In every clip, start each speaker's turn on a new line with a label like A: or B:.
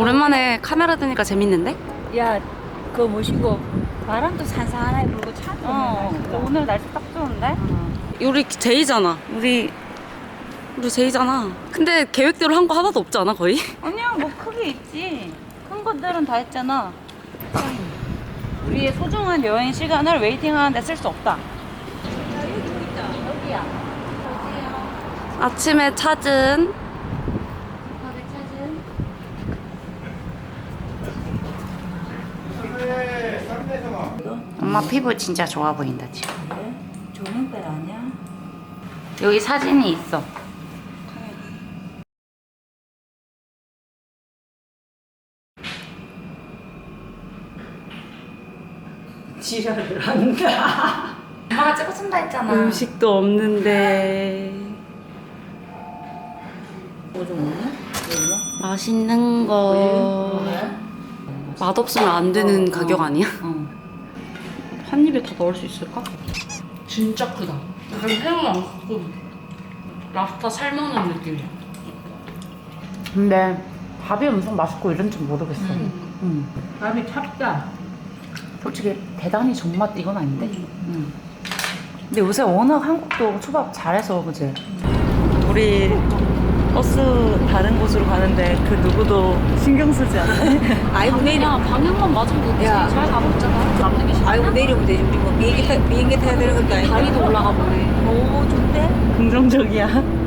A: 오랜만에 카메라 드니까 재밌는데?
B: 야, 그거 모시고 바람도 산산하게 불고 차.
A: 어, 오늘 날씨 딱 좋은데? 우리 제이잖아. 우리 우리 제이잖아. 근데 계획대로 한 거 하나도 없지 않아 거의?
B: 아니야, 뭐 크게 있지. 큰 것들은 다 했잖아. 우리의 소중한 여행 시간을 웨이팅하는데 쓸 수 없다. 여기야.
A: 아침에 찾은 엄마 피부 진짜 좋아 보인다 지금.
B: 조명빨 아니야?
A: 여기 사진이 있어.
B: 지랄을 한다.
A: 엄마가 찍어준다 했잖아.
B: 음식도 없는데.
C: 뭐좀 없네?
A: 맛있는 거. 맛없으면 안 되는 가격 아니야?
B: 어.
A: 한 입에 다 넣을 수 있을까?
C: 진짜 크다. 약간 새우랑 그 랍스터 삶아놓은 느낌이야.
A: 근데 밥이 엄청 맛있고 이런 줄 모르겠어. 음.
C: 밥이 찹다.
A: 솔직히 대단히 존맛 이건 아닌데. 음. 근데 요새 워낙 한국도 초밥 잘해서 그지?
B: 우리 버스 다른 곳으로 가는데 그 누구도 신경 쓰지 않아.
D: 아이고
A: 그냥 방향만 맞으면 되지.
D: 야.
A: 잘 가봤잖아. 남는 게 싫어.
D: 아이고 내리면 되지 우리 뭐 비행기 타 비행기 타야 되는 것도 아니고
A: 다리도 올라가 보네.
D: 오 좋대
B: 긍정적이야.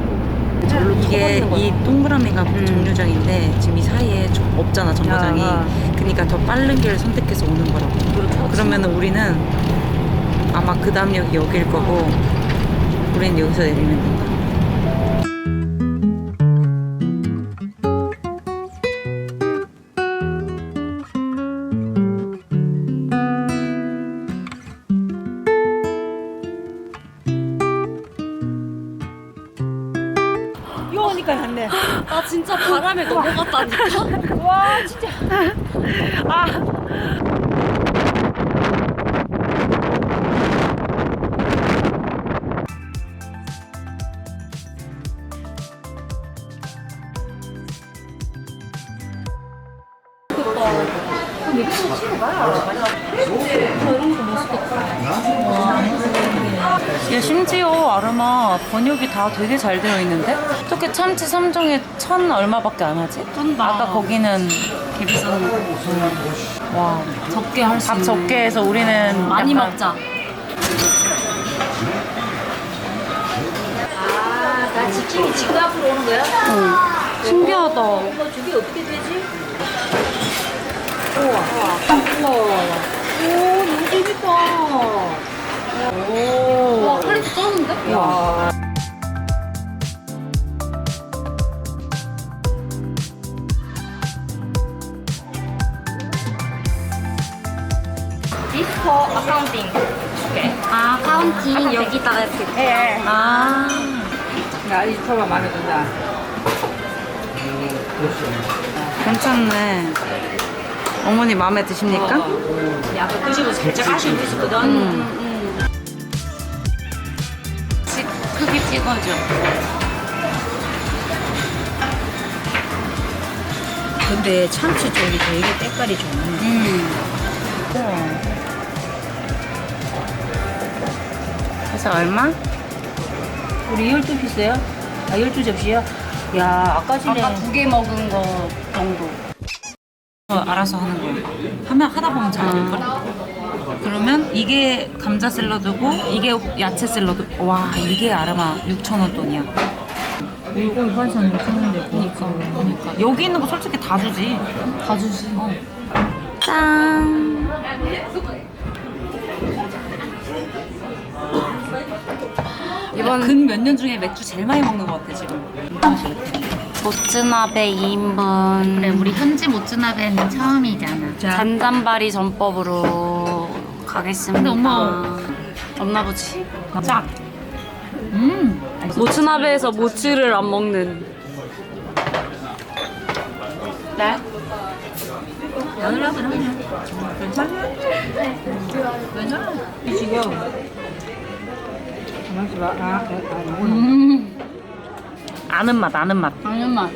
E: 이게 이 동그라미가 정류장인데 지금 이 사이에 좀 없잖아 정거장이
B: 야.
E: 그러니까 더 빠른 길을 선택해서 오는 거라고 그러면 우리는 아마 그 다음 역이 여기일 거고 우리는 여기서 내리면 된다
B: 네.
A: 나 진짜 바람에 넘어갔다니까.
B: 와 진짜. 아. 야 심지어 아르마 번역이 다 되게 잘 되어 있는데 어떻게 참치 3종에 천 얼마밖에 안 하지? 아까 거기는 기비슨 와
A: 적게 할 수
B: 밥
A: 있는.
B: 적게 해서 우리는
A: 많이
B: 약간
A: 먹자.
D: 아 나 지킴이 지금 앞으로 오는 거야?
A: 신기하다.
D: 이거 저게 어떻게 되지?
A: 오, 너무 재밌다. 오. 와, 칼리도 쩌는데?
B: 야.
A: 디스코 아카운팅. 아, 카운팅 여기다가 이렇게. 아.
C: 나 이스터가 마음에 든다.
E: 괜찮네 어머니 마음에 드십니까?
D: 약간 드시고 살짝 아쉬운 게 있었거든
A: 치- 찍어줘.
D: 근데 참치 쪽이 되게 때깔이 좋네
A: 음.
E: 그래서 얼마?
D: 우리 12피스야? 아 12접시야? 야 아까 전에
A: 아까 두 개 먹은 거 정도.
E: 어, 알아서 하는 거예요 하면 하다 보면 잘 될걸? 그러면 이게 감자 샐러드고 이게 야채 샐러드. 와 이게 아르마 6,000원 돈이야.
D: 물고기 반찬 이렇게 하는데
E: 그러니까, 그러니까. 여기 있는 거 솔직히 다 주지. 다 주지. 어.
A: 짠.
E: 이번 근몇 년 중에 맥주 제일 많이 먹는 것 같아 지금.
A: 모츠나베 2인분.
F: 그래 우리 현지 모츠나베는 처음이잖아.
A: 잔잔바리 전법으로 가겠습니다.
F: 근데 엄마-
A: 없나 보지.
E: 짝
F: 음.
A: 모츠나베에서 모츠를 안 먹는. 네?
D: 마늘하면 하냐?
C: 이 지금. 아, 아, 아,
A: 음.
E: 아는 맛 아는 맛
A: 당연만.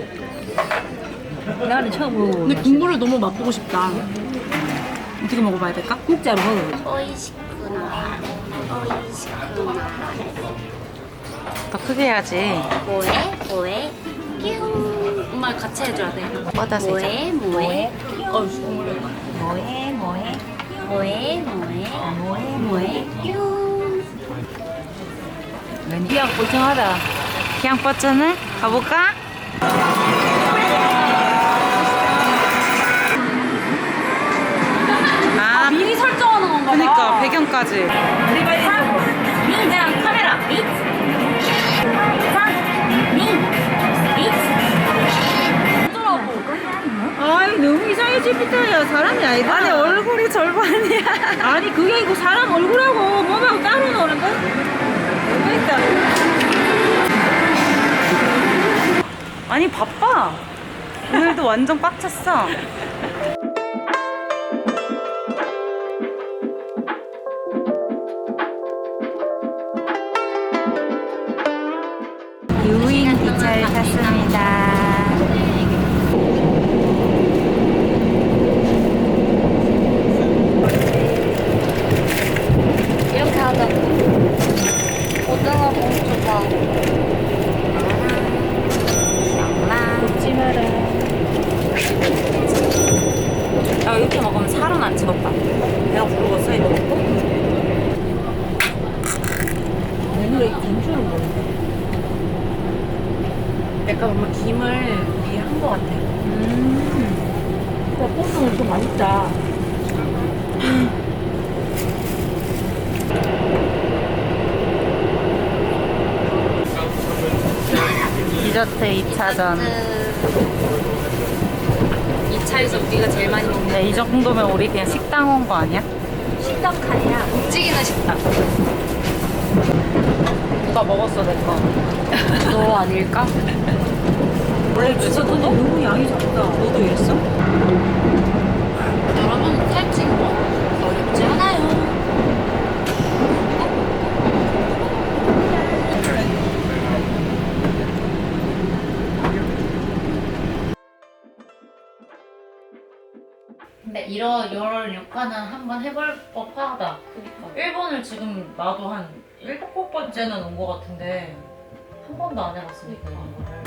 D: 나는 처음 먹어.
C: 근데 국물을 너무 맛보고 싶다. 어떻게 먹어봐야 될까?
D: 국자로 먹어.
A: 오이시쿠나. 오이시쿠나.
B: 더 크게 해야지.
A: 뭐해? 뭐해? 끼용.
C: 엄마 같이 해줘야 돼.
B: 뻗어서
A: 뭐해? 뭐해? 뭐해? 뭐해? 뭐해? 뭐해? 뭐해? 끼용.
D: 그냥 고생하다.
B: 그냥 뻗잖아? 가볼까? 배경까지.
A: 그냥 카메라.
D: 아이 너무 이상해질 피터야 사람이 아니다.
B: 아니 얼굴이 절반이야.
D: 아니 그게 이거 사람 얼굴하고 몸하고 따로 노는데? 너무했다.
B: 아니 바빠. 오늘도 완전 꽉 찼어. 탔습니다.
A: 이렇게 하자. 고등어 봉투가.
B: 야 이렇게 먹으면 살은 안 찌겠다. 내가 부르겠어 이거 먹고?
D: 내가 김치를 먹는데.
B: 약간 엄마 김을 미리 한거 같아.
D: 야, 뽕뽕은 좀 맛있다.
B: 디저트 2차전.
C: 2차에서 우리가 제일 많이 먹는
B: 야, 이 정도면 우리 그냥 식당 온 거 아니야?
A: 식당 가야.
C: 묵직이는 식당.
B: 누가 먹었어 내 거.
C: 너 아닐까?
B: 원래 주소도
D: 너무 양이 작다.
B: 너도 이랬어?
C: 여러분 살찐 거 어렵지 않아요.
G: 근데 이런 이런 육화는 한번 해볼 법하다. 일본을 지금 나도 한 일곱 번째는 온 것 같은데 한 번도 안 해봤으니까. 그러니까. 이거를.